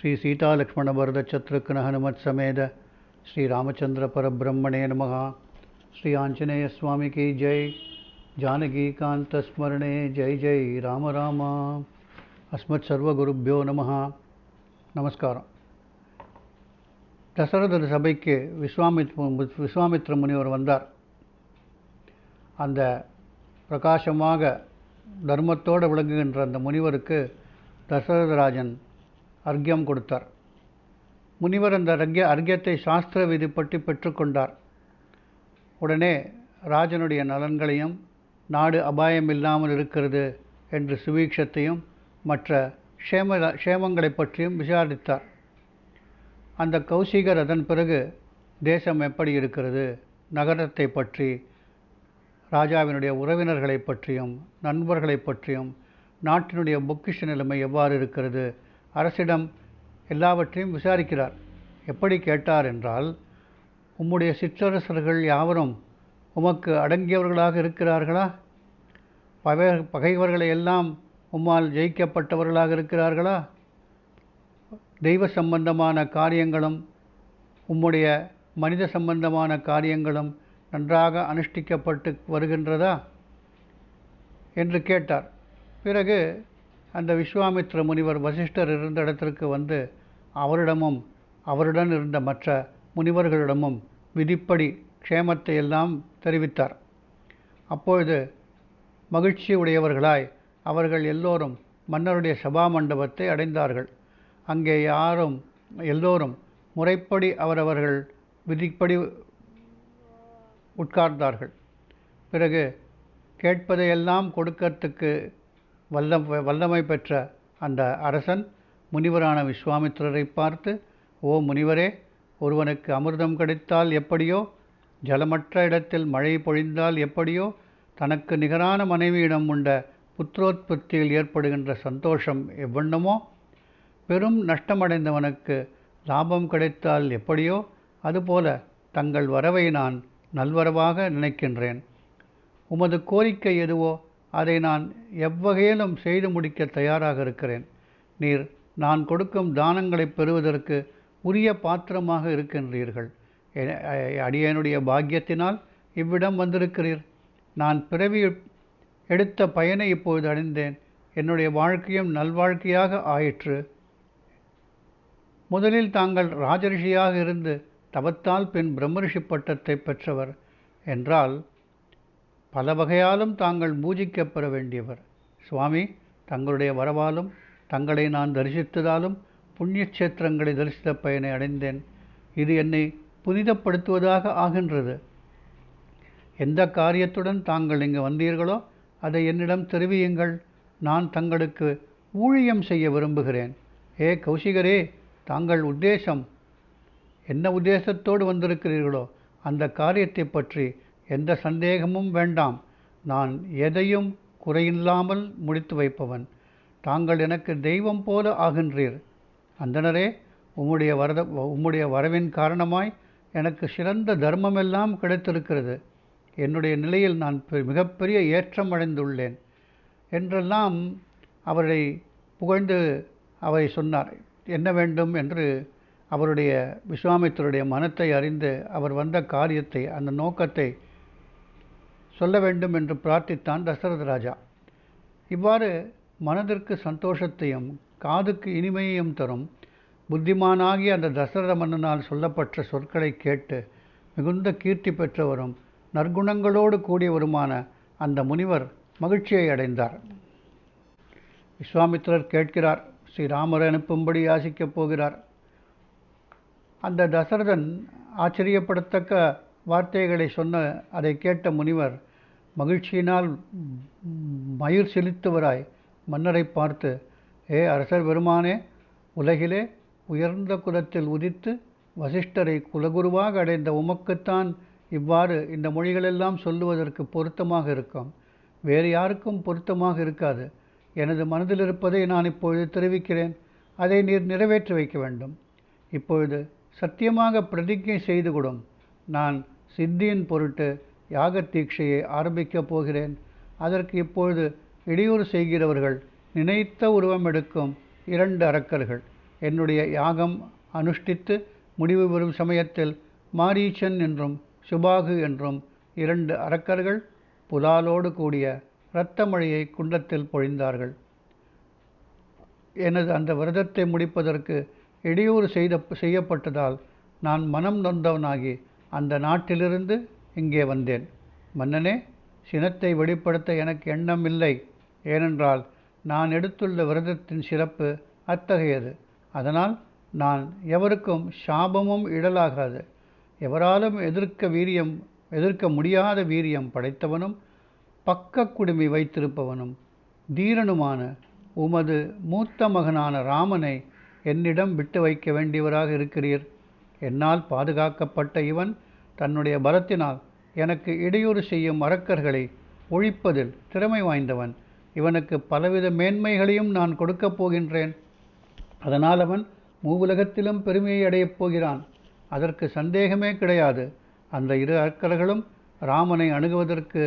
ஸ்ரீ சீதாலக்ஷ்மணபரதச்சத்ருக்ன ஸ்ரீ ராமச்சந்திர பரபிரம்மணே நமகா ஸ்ரீ ஆஞ்சநேய சுவாமிக்கு ஜெய். ஜானகி காந்த ஸ்மரணே ஜெய் ஜெய். ராம ராமா. அஸ்மத் சர்வகுருப்பியோ நம நமஸ்காரம். தசரத சபைக்கு விஸ்வாமித் விஸ்வாமித்ர முனிவர் வந்தார். அந்த பிரகாசமாக தர்மத்தோடு விளங்குகின்ற அந்த முனிவருக்கு தசரதராஜன் அர்க்கியம் கொடுத்தார். முனிவர் அந்த அர்க்கிய அர்க்கியத்தை சாஸ்திர விதிப்பட்டு பெற்றுக்கொண்டார். உடனே ராஜனுடைய நலன்களையும் நாடு அபாயம் இல்லாமல் இருக்கிறது என்று சுவீட்சத்தையும் மற்ற க்ஷேம க்ஷேமங்களை பற்றியும் விசாரித்தார். அந்த கௌசிகர் அதன் பிறகு தேசம் எப்படி இருக்கிறது நகரத்தை பற்றி ராஜாவினுடைய உறவினர்களை பற்றியும் நண்பர்களை பற்றியும் நாட்டினுடைய பொக்கிஷ நிலைமை எவ்வாறு இருக்கிறது அரசிடம் எல்லாவற்றையும் விசாரிக்கிறார். எப்படி கேட்டார் என்றால் உம்முடைய சிற்றரசர்கள் யாவரும் உமக்கு அடங்கியவர்களாக இருக்கிறார்களா? பகை பகைவர்களை எல்லாம் உம்மால் ஜெயிக்கப்பட்டவர்களாக இருக்கிறார்களா? தெய்வ சம்பந்தமான காரியங்களும் உம்முடைய மனித சம்பந்தமான காரியங்களும் நன்றாக அனுஷ்டிக்கப்பட்டு வருகின்றதா? என்று கேட்டார். பிறகு அந்த விஸ்வாமித்ர முனிவர் வசிஷ்டர் இருந்த இடத்திற்கு வந்து அவரிடமும் அவருடன் இருந்த மற்ற முனிவர்களிடமும் விதிப்படி க்ஷேமத்தை எல்லாம் தெரிவித்தார். அப்பொழுது மகிழ்ச்சி உடையவர்களாய் அவர்கள் எல்லோரும் மன்னருடைய சபா மண்டபத்தை அடைந்தார்கள். அங்கே யாரும் எல்லோரும் முறைப்படி அவரவர்கள் விதிப்படி உட்கார்ந்தார்கள். பிறகு கேட்பதையெல்லாம் கொடுக்கறதுக்கு வல்ல வல்லமை பெற்ற அந்த அரசன் முனிவரான விஸ்வாமித்திரரை பார்த்து ஓ முனிவரே ஒருவனுக்கு அமிர்தம் கிடைத்தால் எப்படியோ ஜலமற்ற இடத்தில் மழை பொழிந்தால் எப்படியோ தனக்கு நிகரான மனைவியிடம் உண்ட புத்திரோத்பத்தியில் ஏற்படுகின்ற சந்தோஷம் எவ்வண்ணமோ பெரும் நஷ்டமடைந்தவனுக்கு லாபம் கிடைத்தால் எப்படியோ அதுபோல தங்கள் வரவை நான் நல்வரவாக நினைக்கின்றேன். உமது கோரிக்கை எதுவோ அதை நான் எவ்வகையிலும் செய்து முடிக்க தயாராக இருக்கிறேன். நீர் நான் கொடுக்கும் தானங்களை பெறுவதற்கு உரிய பாத்திரமாக இருக்கின்றீர்கள். அடியனுடைய பாக்கியத்தினால் இவ்விடம் வந்திருக்கிறீர். நான் பிறவி எடுத்த பயனை இப்போது அடைந்தேன். என்னுடைய வாழ்க்கையும் நல்வாழ்க்கையாக ஆயிற்று. முதலில் தாங்கள் ராஜரிஷியாக இருந்து தவத்தால் பின் பிரம்மரிஷி பட்டத்தை பெற்றவர் என்றால் பல வகையாலும் தாங்கள் பூஜிக்கப்பெற வேண்டியவர். சுவாமி தங்களுடைய வரவாலும் தங்களை நான் தரிசித்ததாலும் புண்ணிய கஷேத்திரங்களை தரிசித்த பயனை அடைந்தேன். இது என்னை புனிதப்படுத்துவதாக ஆகின்றது. எந்த காரியத்துடன் தாங்கள் இங்கு வந்தீர்களோ அதை என்னிடம் தெரிவியுங்கள். நான் தங்களுக்கு ஊழியம் செய்ய விரும்புகிறேன். ஏ கௌசிகரே தாங்கள் உத்தேசம். என்ன உத்தேசத்தோடு வந்திருக்கிறீர்களோ அந்த காரியத்தை பற்றி எந்த சந்தேகமும் வேண்டாம். நான் எதையும் குறையில்லாமல் முடித்து வைப்பவன். தாங்கள் எனக்கு தெய்வம் போல ஆகின்றீர். அந்தனரே உம்முடைய வரத உம்முடைய வரவின் காரணமாய் எனக்கு சிறந்த தர்மமெல்லாம் கிடைத்திருக்கிறது. என்னுடைய நிலையில் நான் மிகப்பெரிய ஏற்றம் அடைந்துள்ளேன். என்றெல்லாம் அவரை புகழ்ந்து அவரை சொன்னார். என்ன வேண்டும் என்று அவருடைய விஸ்வாமித்தருடைய மனத்தை அறிந்து அவர் வந்த காரியத்தை அந்த நோக்கத்தை சொல்ல வேண்டும் என்று பிரார்த்தித்தான் தசரத ராஜா. இவ்வாறு மனதிற்கு சந்தோஷத்தையும் காதுக்கு இனிமையையும் தரும் புத்திமானாகிய அந்த தசரத மன்னனால் சொல்லப்பட்ட சொற்களை கேட்டு மிகுந்த கீர்த்தி பெற்றவரும் நற்குணங்களோடு கூடியவருமான அந்த முனிவர் மகிழ்ச்சியை அடைந்தார். விஸ்வாமித்திரர் கேட்கிறார் ஸ்ரீராமரை அனுப்பும்படி யாசிக்கப் போகிறார்? அந்த தசரதன் ஆச்சரியப்படத்தக்க வார்த்தைகளை சொன்ன அதை கேட்ட முனிவர் மகிழ்ச்சியினால் மயிர் செலுத்துவராய் மன்னரை பார்த்து ஏ அரசர் பெருமானே உலகிலே உயர்ந்த குலத்தில் உதித்து வசிஷ்டரை குலகுருவாக அடைந்த உமக்குத்தான் இவ்வாறு இந்த மொழிகளெல்லாம் சொல்லுவதற்கு பொருத்தமாக இருக்கும். வேறு யாருக்கும் பொருத்தமாக இருக்காது. எனது மனதில் இருப்பதை நான் இப்பொழுது தெரிவிக்கிறேன். அதை நீர் நிறைவேற்றி வைக்க வேண்டும். இப்பொழுது சத்தியமாக பிரதிஜை செய்து கொடும் நான் சித்தியின் பொருட்டு யாக தீட்சையை ஆரம்பிக்கப் போகிறேன். அதற்கு இப்பொழுது இடையூறு செய்கிறவர்கள் நினைத்த உருவம் எடுக்கும் இரண்டு அரக்கர்கள் என்னுடைய யாகம் அனுஷ்டித்து முடிவு பெறும் சமயத்தில் மாரீச்சன் என்றும் சுபாகு என்றும் இரண்டு அரக்கர்கள் புலாலோடு கூடிய இரத்த மழையை குண்டத்தில் பொழிந்தார்கள். எனது அந்த விரதத்தை முடிப்பதற்கு இடையூறு செய்த செய்யப்பட்டதால் நான் மனம் நொந்தவனாகி அந்த நாட்டிலிருந்து இங்கே வந்தேன். மன்னனே சினத்தை வெளிப்படுத்த எனக்கு எண்ணம் இல்லை. ஏனென்றால் நான் எடுத்துள்ள விரதத்தின் சிறப்பு அத்தகையது. அதனால் நான் எவருக்கும் சாபமும் இடலாகாது. எவராலும் எதிர்க்க வீரியம் எதிர்க்க முடியாத வீரியம் படைத்தவனும் பக்க குடுமி வைத்திருப்பவனும் தீரனுமான உமது மூத்த மகனான ராமனை என்னிடம் விட்டு வைக்க வேண்டியவராக இருக்கிறீர். என்னால் பாதுகாக்கப்பட்ட இவன் தன்னுடைய பலத்தினால் எனக்கு இடையூறு செய்யும் அரக்கர்களை ஒழிப்பதில் திறமை வாய்ந்தவன். இவனுக்கு பலவித மேன்மைகளையும் நான் கொடுக்கப் போகின்றேன். அதனால் அவன் மூவுலகத்திலும் பெருமையை அடையப் போகிறான். அதற்கு சந்தேகமே கிடையாது. அந்த இரு அரக்கர்களும் ராமனை அணுகுவதற்கு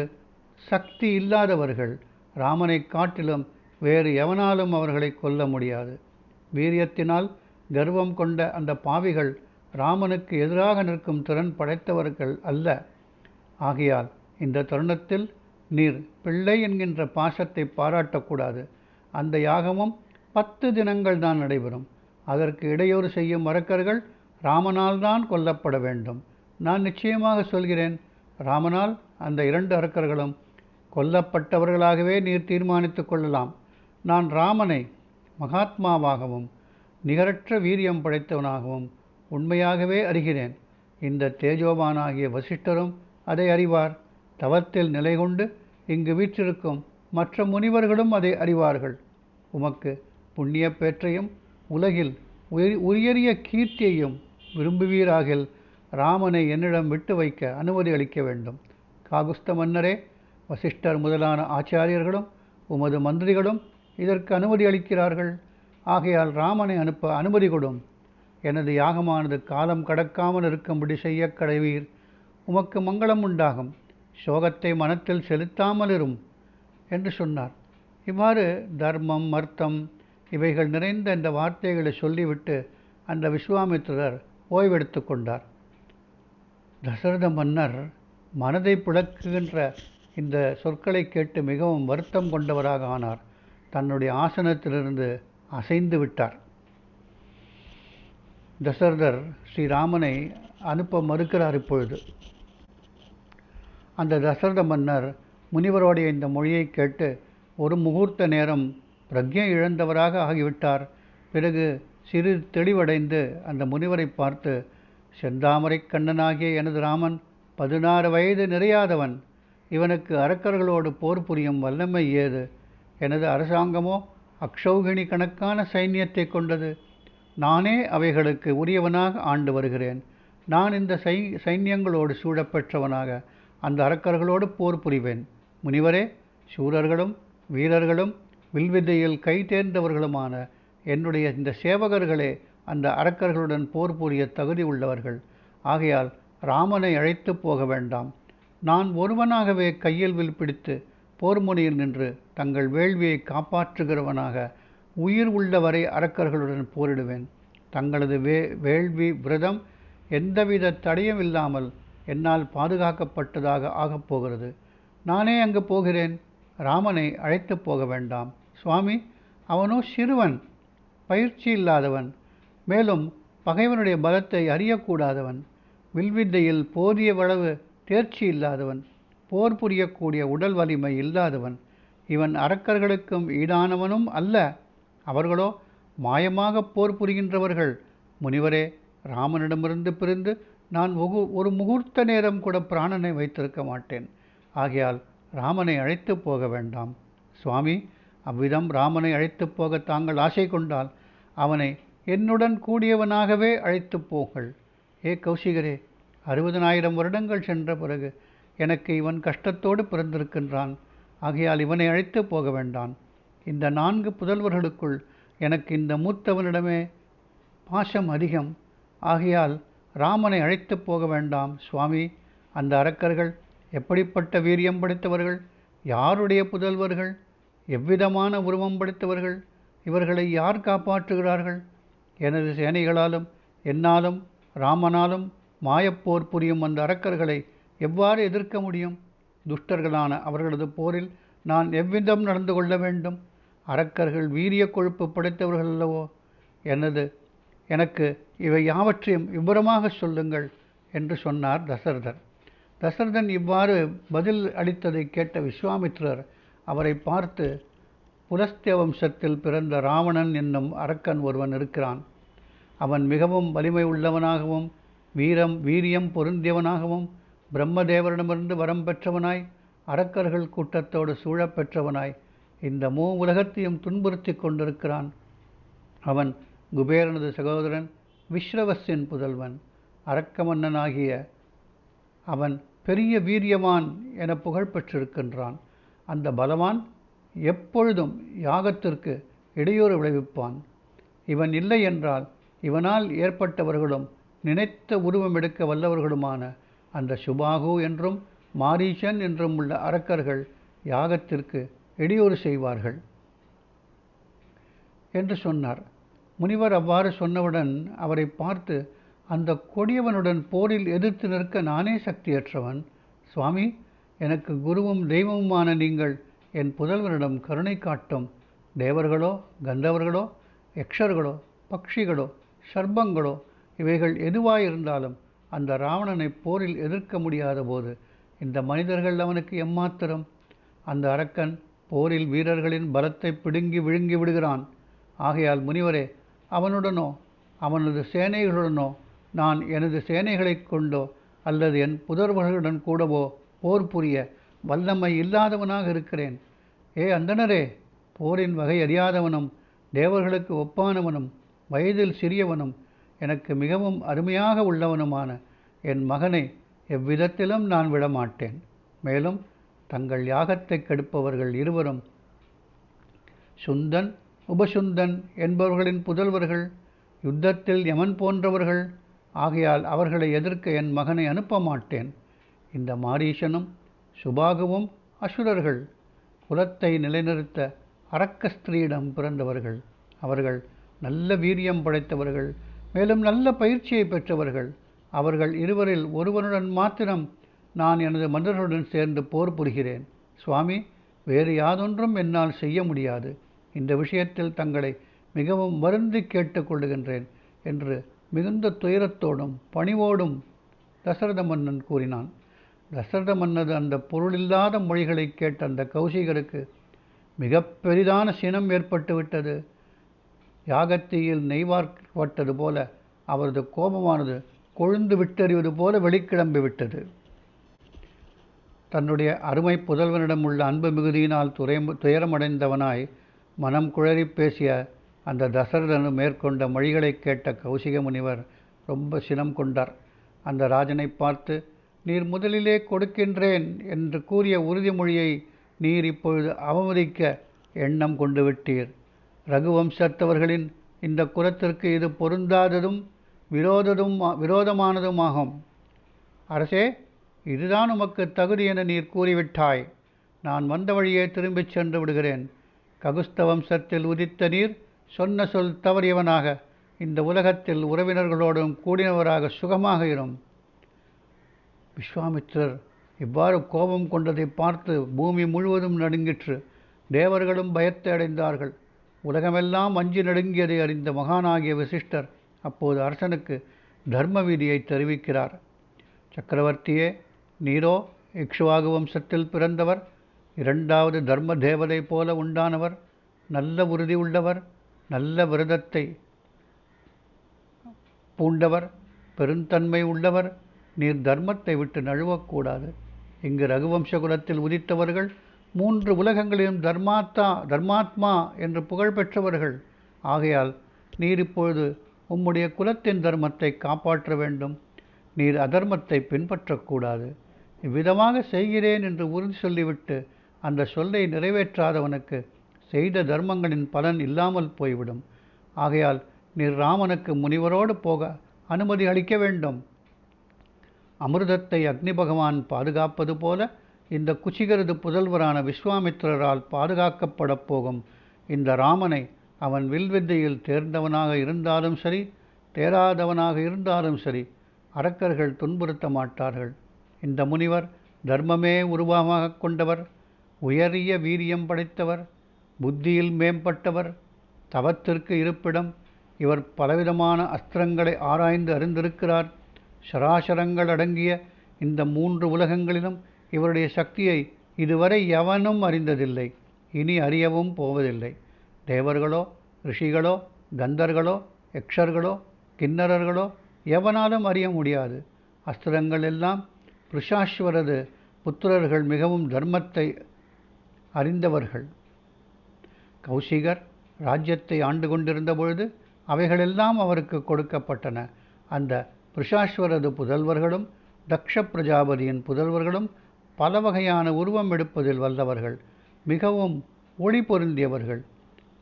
சக்தி இல்லாதவர்கள். ராமனை காட்டிலும் வேறு எவனாலும் அவர்களை கொல்ல முடியாது. வீரியத்தினால் கர்வம் கொண்ட அந்த பாவிகள் ராமனுக்கு எதிராக நிற்கும் திறன் படைத்தவர்கள் அல்ல. ஆகையால் இந்த தருணத்தில் நீர் பிள்ளை என்கின்ற பாசத்தை பாராட்டக்கூடாது அந்த யாகமும் பத்து தினங்கள் தான் நடைபெறும். அதற்கு இடையூறு செய்யும் அரக்கர்கள் ராமனால் தான் கொல்லப்பட வேண்டும். நான் நிச்சயமாக சொல்கிறேன் ராமனால் அந்த இரண்டு அரக்கர்களும் கொல்லப்பட்டவர்களாகவே நீர் தீர்மானித்து கொள்ளலாம். நான் ராமனை மகாத்மாவாகவும் நிகரற்ற வீரியம் படைத்தவனாகவும் உண்மையாகவே அறிகிறேன். இந்த தேஜோபானாகிய வசிஷ்டரும் அதை அறிவார். தவத்தில் நிலை கொண்டு இங்கு வீற்றிருக்கும் மற்ற முனிவர்களும் அதை அறிவார்கள். உமக்கு புண்ணிய பேற்றையும் உலகில் உயரிய கீர்த்தியையும் விரும்புவீராகில் ராமனை என்னிடம் விட்டு வைக்க அனுமதி அளிக்க வேண்டும். காகுஸ்த மன்னரே வசிஷ்டர் முதலான ஆச்சாரியர்களும் உமது மந்திரிகளும் இதற்கு அனுமதி அளிக்கிறார்கள். ஆகையால் ராமனை அனுப்ப அனுமதி கொடும். எனது யாகமானது காலம் கடக்காமல் இருக்கும்படி செய்ய கடவீர். உமக்கு மங்களம் உண்டாகும். சோகத்தை மனத்தில் செலுத்தாமல் இரும் என்று சொன்னார். இவ்வாறு தர்மம் அர்த்தம் இவைகள் நிறைந்த இந்த வார்த்தைகளை சொல்லிவிட்டு அந்த விஸ்வாமித்திரர் ஓய்வெடுத்து கொண்டார். தசரத மன்னர் மனதை பிளக்குகின்ற இந்த சொற்களை கேட்டு மிகவும் வருத்தம் கொண்டவராக ஆனார். தன்னுடைய ஆசனத்திலிருந்து அசைந்து விட்டார். தசரதர் ஸ்ரீராமனை அனுப்ப மறுக்கிறார் இப்பொழுது. அந்த தசரத மன்னர் முனிவருடைய இந்த மொழியை கேட்டு ஒரு முகூர்த்த நேரம் பிரக்ஞை இழந்தவராக ஆகிவிட்டார். பிறகு சிறு தெளிவடைந்து அந்த முனிவரை பார்த்து செந்தாமரை கண்ணனாகிய எனது ராமன் பதினாறு வயது நிறையாதவன். இவனுக்கு அரக்கர்களோடு போர் புரியும் வல்லமை ஏது? எனது அரசாங்கமோ அக்ஷௌகிணி கணக்கான சைன்யத்தை கொண்டது. நானே அவைகளுக்கு உரியவனாக ஆண்டு வருகிறேன். நான் இந்த சை சைன்யங்களோடு சூழப்பெற்றவனாக அந்த அரக்கர்களோடு போர் புரிவேன். முனிவரே சூரர்களும் வீரர்களும் வில்வித்தையில் கை தேர்ந்தவர்களுமான என்னுடைய இந்த சேவகர்களே அந்த அரக்கர்களுடன் போர் புரிய தகுதி உள்ளவர்கள். ஆகையால் ராமனை அழைத்து போக வேண்டாம். நான் ஒருவனாகவே கையில் வில் பிடித்து போர் முனையில் நின்று தங்கள் வேள்வியை காப்பாற்றுகிறவனாக உயிர் உள்ளவரை அரக்கர்களுடன் போரிடுவேன். தங்களது வே வேள்வி விரதம் எந்தவித தடையும் இல்லாமல் என்னால் பாதுகாக்கப்பட்டதாக ஆகப் போகிறது. நானே அங்கு போகிறேன். ராமனை அழைத்து போக வேண்டாம். சுவாமி அவனோ சிறுவன் பயிற்சி இல்லாதவன் மேலும் பகைவனுடைய பலத்தை அறியக்கூடாதவன் வில்வித்தையில் போதிய அளவு தேர்ச்சி இல்லாதவன் போர் புரியக்கூடிய உடல் வலிமை இல்லாதவன் இவன் அரக்கர்களுக்கும் ஈடானவனும் அல்ல. அவர்களோ மாயமாக போர் புரிகின்றவர்கள். முனிவரே ராமனிடமிருந்து பிரிந்து நான் ஒகு ஒரு முகூர்த்த நேரம் கூட பிராணனை வைத்திருக்க மாட்டேன். ஆகையால் ராமனை அழைத்து போக வேண்டாம். சுவாமி அவ்விதம் ராமனை அழைத்து போக தாங்கள் ஆசை கொண்டால் அவனை என்னுடன் கூடியவனாகவே அழைத்து போங்கள். ஏ கௌசிகரே அறுபதனாயிரம் வருடங்கள் சென்ற பிறகு எனக்கு இவன் கஷ்டத்தோடு பிறந்திருக்கின்றான். ஆகையால் இவனை அழைத்து போக வேண்டான் இந்த நான்கு புதல்வர்களுக்குள் எனக்கு இந்த மூத்தவனிடமே பாசம் அதிகம். ஆகையால் ராமனை அழைத்து போக வேண்டாம் சுவாமி. அந்த அரக்கர்கள் எப்படிப்பட்ட வீரியம் படைத்தவர்கள்? யாருடைய புதல்வர்கள்? எவ்விதமான உருவம் படைத்தவர்கள்? இவர்களை யார் காப்பாற்றுகிறார்கள்? எனது சேனைகளாலும் என்னாலும் ராமனாலும் மாயப்போர் புரியும் அந்த அரக்கர்களை எவ்வாறு எதிர்க்க முடியும்? துஷ்டர்களான அவர்களது போரில் நான் எவ்விதம் நடந்து கொள்ள வேண்டும்? அரக்கர்கள் வீரிய கொழுப்பு படைத்தவர்கள் அல்லவோ? எனது எனக்கு இவை யாவற்றையும் விவரமாக சொல்லுங்கள் என்று சொன்னார் தசரதர். தசரதன் இவ்வாறு பதில் அளித்ததை கேட்ட விஸ்வாமித்ரர் அவரை பார்த்து புலஸ்திய வம்சத்தில் பிறந்த ராவணன் என்னும் அரக்கன் ஒருவன் இருக்கிறான். அவன் மிகவும் வலிமை உள்ளவனாகவும் வீரம் வீரியம் பொருந்தியவனாகவும் பிரம்மதேவரிடமிருந்து வரம் பெற்றவனாய் அரக்கர்கள் கூட்டத்தோடு சூழப்பெற்றவனாய் இந்த மூ உலகத்தையும் துன்புறுத்தி கொண்டிருக்கிறான். அவன் குபேரனது சகோதரன் விஸ்ரவசின் புதல்வன் அரக்க மன்னனாகிய அவன் பெரிய வீரியவான் என புகழ் பெற்றிருக்கின்றான். அந்த பலவான் எப்பொழுதும் யாகத்திற்கு இடையூறு விளைவிப்பான். இவன் இல்லை என்றால் இவனால் ஏற்பட்டவர்களும் நினைத்த உருவம் எடுக்க வல்லவர்களுமான அந்த சுபாகு என்றும் மாரீசன் என்றும் உள்ள அரக்கர்கள் யாகத்திற்கு இடையூறு செய்வார்கள் என்று சொன்னார். முனிவர் அவ்வாறு சொன்னவுடன் அவரை பார்த்து அந்த கொடியவனுடன் போரில் எதிர்த்து நிற்க நானே சக்தியற்றவன். சுவாமி எனக்கு குருவும் தெய்வமுமான நீங்கள் என் புதல்வனிடம் கருணை காட்டும். தேவர்களோ கந்தவர்களோ யக்ஷர்களோ பக்ஷிகளோ சர்ப்பங்களோ இவைகள் எதுவாயிருந்தாலும் அந்த ராவணனை போரில் எதிர்க்க முடியாத போது இந்த மனிதர்கள் அவனுக்கு எம்மாத்திரம்? அந்த அரக்கன் போரில் வீரர்களின் பலத்தை பிடுங்கி விழுங்கி விடுகிறான். ஆகையால் முனிவரே அவனுடனோ அவனது சேனைகளுடனோ நான் எனது சேனைகளைக் கொண்டோ அல்லது என் புதர்வர்களுடன் கூடவோ போர் புரிய வல்லமை இல்லாதவனாக இருக்கிறேன். ஏ அந்தணரே போரின் வகை அறியாதவனும் தேவர்களுக்கு ஒப்பானவனும் வயதில் சிறியவனும் எனக்கு மிகவும் அருமையாக உள்ளவனுமான என் மகனை எவ்விதத்திலும் நான் விடமாட்டேன். மேலும் தங்கள் யாகத்தை கெடுப்பவர்கள் இருவரும் சுந்தன் உபசுந்தன் என்பவர்களின் புதல்வர்கள் யுத்தத்தில் யமன் போன்றவர்கள். ஆகையால் அவர்களை எதிர்க்க என் மகனை அனுப்ப மாட்டேன் இந்த மாரீசனும் சுபாகுவும் அசுரர்கள். குலத்தை நிலைநிறுத்த அரக்க ஸ்திரீயிடம் பிறந்தவர்கள். அவர்கள் நல்ல வீரியம் படைத்தவர்கள். மேலும் நல்ல பயிற்சியை பெற்றவர்கள். அவர்கள் இருவரில் ஒருவனுடன் மாத்திரம் நான் எனது மன்னர்களுடன் சேர்ந்து போர் புரிகிறேன். சுவாமி வேறு யாதொன்றும் என்னால் செய்ய முடியாது. இந்த விஷயத்தில் தங்களை மிகவும் வருந்தி கேட்டுக்கொள்ளுகின்றேன் என்று மிகுந்த துயரத்தோடும் பணிவோடும் தசரத மன்னன் கூறினான். தசரத மன்னது அந்த பொருளில்லாத மொழிகளை கேட்ட அந்த கௌசிகருக்கு மிக பெரிதான சினம் ஏற்பட்டுவிட்டது யாகத்தியில் யாகத்தீயில் நெய்வார்க்கப்பட்டது போல அவரது கோபமானது கொழுந்து விட்டறிவது போல வெளிக்கிளம்பி விட்டது. தன்னுடைய அருமை புதல்வனிடம் உள்ள அன்பு மிகுதியினால் துறை துயரமடைந்தவனாய் மனம் குழறி பேசிய அந்த தசரதனு மேற்கொண்ட மொழிகளை கேட்ட கௌசிக முனிவர் ரொம்ப சினம் கொண்டார். அந்த ராஜனை பார்த்து நீர் முதலிலே கொடுக்கின்றேன் என்று கூறிய உறுதிமொழியை நீர் இப்பொழுது அவமதிக்க எண்ணம் கொண்டு விட்டீர். ரகுவம்சத்தவர்களின் இந்த குலத்திற்கு இது பொருந்தாததும் விரோததும் விரோதமானதுமாகும். அரசே இதுதான் உமக்கு தகுதி என நீர் கூறிவிட்டாய். நான் வந்த வழியே திரும்பிச் சென்று விடுகிறேன். ககுஸ்த வம்சத்தில் உதித்த நீர் சொன்ன சொல் தவறியவனாக இந்த உலகத்தில் உறவினர்களோடும் கூடினவராக சுகமாக இரும். விஸ்வாமித்திரர் இவ்வாறு கோபம் கொண்டதை பார்த்து பூமி முழுவதும் நடுங்கிற்று. தேவர்களும் பயத்தை அடைந்தார்கள். உலகமெல்லாம் அஞ்சு நடுங்கியதை அறிந்த மகானாகிய வசிஷ்டர் அப்போது அரசனுக்கு தர்ம விதியை தெரிவிக்கிறார். சக்கரவர்த்தியே நீரோ இக்ஷுவாகு வம்சத்தில் பிறந்தவர் இரண்டாவது தர்ம தேவதை போல உண்டானவர் நல்ல உறுதி உள்ளவர் நல்ல விரதத்தை பூண்டவர் பெருந்தன்மை உள்ளவர் நீர் தர்மத்தை விட்டு நழுவக்கூடாது. இங்கு ரகுவம்ச குலத்தில் உதித்தவர்கள் மூன்று உலகங்களிலும் தர்மாத்தா தர்மாத்மா என்று புகழ் பெற்றவர்கள். ஆகையால் நீர் இப்பொழுது உம்முடைய குலத்தின் தர்மத்தை காப்பாற்ற வேண்டும். நீர் அதர்மத்தை பின்பற்றக்கூடாது. இவ்விதமாக செய்கிறேன் என்று உறுதி சொல்லிவிட்டு அந்த சொல்லை நிறைவேற்றாதவனுக்கு செய்த தர்மங்களின் பலன் இல்லாமல் போய்விடும். ஆகையால் நீர் ராமனுக்கு முனிவரோடு போக அனுமதி அளிக்க வேண்டும். அமிர்தத்தை அக்னி பகவான் பாதுகாப்பது போல இந்த குச்சிகரது புதல்வரான விஸ்வாமித்திரரால் பாதுகாக்கப்படப் போகும். இந்த ராமனை அவன் வில்வித்தையில் தேர்ந்தவனாக இருந்தாலும் சரி தேராதவனாக இருந்தாலும் சரி அரக்கர்கள் துன்புறுத்த மாட்டார்கள். இந்த முனிவர் தர்மமே உருவமாக கொண்டவர் உயரிய வீரியம் படைத்தவர் புத்தியில் மேம்பட்டவர் தவத்திற்கு இருப்பிடம். இவர் பலவிதமான அஸ்திரங்களை ஆராய்ந்து அறிந்திருக்கிறார். சராசரங்கள் அடங்கிய இந்த மூன்று உலகங்களிலும் இவருடைய சக்தியை இதுவரை எவனும் அறிந்ததில்லை. இனி அறியவும் போவதில்லை. தேவர்களோ ரிஷிகளோ கந்தர்களோ யக்ஷர்களோ கிண்ணறர்களோ எவனாலும் அறிய முடியாது. அஸ்திரங்கள் எல்லாம் ரிஷாஸ்வரது புத்திரர்கள் மிகவும் தர்மத்தை அறிந்தவர்கள். கௌசிகர் ராஜ்யத்தை ஆண்டு கொண்டிருந்த பொழுது அவைகளெல்லாம் அவருக்கு கொடுக்கப்பட்டன. அந்த பிருஷாஸ்வரது புதல்வர்களும் தக்ஷ பிரஜாபதியின் புதல்வர்களும் பல வகையான உருவம் எடுப்பதில் வல்லவர்கள். மிகவும் ஒளி பொருந்தியவர்கள்.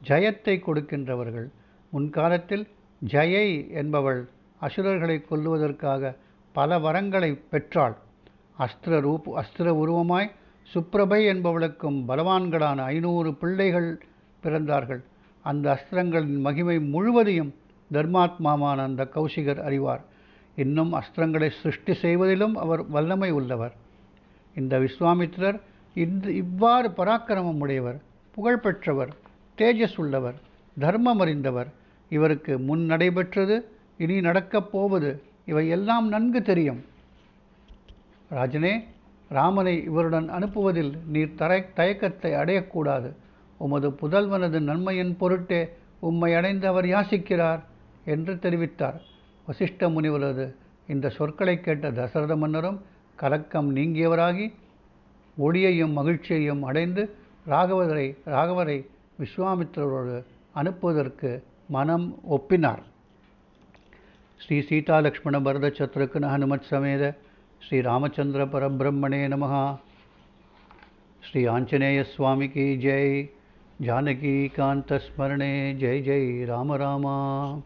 ஜயத்தை கொடுக்கின்றவர்கள். முன்காலத்தில் ஜெயை என்பவள் அசுரர்களை கொல்லுவதற்காக பல வரங்களை பெற்றாள். அஸ்திர ரூப் அஸ்திர உருவமாய் சுப்ரபை என்பவளுக்கும் பலவான்களான ஐநூறு பிள்ளைகள் பிறந்தார்கள். அந்த அஸ்திரங்களின் மகிமை முழுவதையும் தர்மாத்மாவான அந்த கௌசிகர் அறிவார். இன்னும் அஸ்திரங்களை சிருஷ்டி செய்வதிலும் அவர் வல்லமை உள்ளவர். இந்த விஸ்வாமித்திரர் இந்த இவ்வாறு பராக்கிரமம் உடையவர் புகழ்பெற்றவர் தேஜஸ் உள்ளவர் தர்மம் அறிந்தவர் இவருக்கு முன் நடைபெற்றது இனி நடக்கப் போவது இவை எல்லாம் நன்கு தெரியும். ராஜனே ராமனை இவருடன் அனுப்புவதில் நீர் தரை தயக்கத்தை அடையக்கூடாது. உமது புதல்வனது நன்மையின் பொருட்டே உம்மை அடைந்து அவர் யாசிக்கிறார் என்று தெரிவித்தார். வசிஷ்ட முனிவரது இந்த சொற்களை கேட்ட தசரத மன்னரும் கலக்கம் நீங்கியவராகி ஒளியையும் மகிழ்ச்சியையும் அடைந்து ராகவரை ராகவரை விஸ்வாமித்திரரோடு அனுப்புவதற்கு மனம் ஒப்பினார். ஸ்ரீ சீதா லக்ஷ்மண பரத சத்ருக்ன ஹனுமத் சமேத श्रीरामचंद्र परब्रह्मणे नमः। श्री आंजनेय स्वामी की जय। जानकी कांत स्मरणे जय जय राम रामा।